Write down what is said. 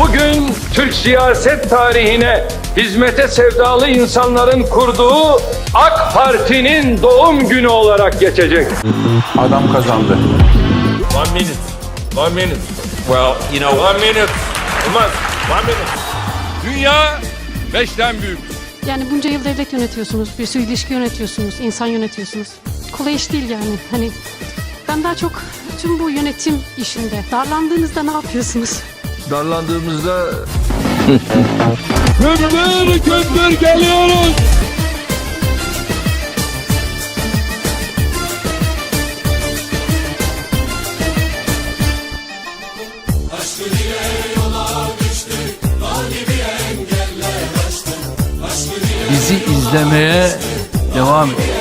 Bugün Türk siyaset tarihine hizmete sevdalı insanların kurduğu AK Parti'nin doğum günü olarak geçecek. Adam kazandı. One minute. One minute. Well, you know. One minute. Olmaz. One minute. Dünya beşten büyük. Yani bunca yıl devlet yönetiyorsunuz, bir sürü ilişki yönetiyorsunuz, insan yönetiyorsunuz. Kolay iş değil yani. Hani ben daha çok tüm bu yönetim işinde darlandığınızda ne yapıyorsunuz? Darlandığımızda Gümbür gümbür geliyoruz. Bizi izlemeye devam edin.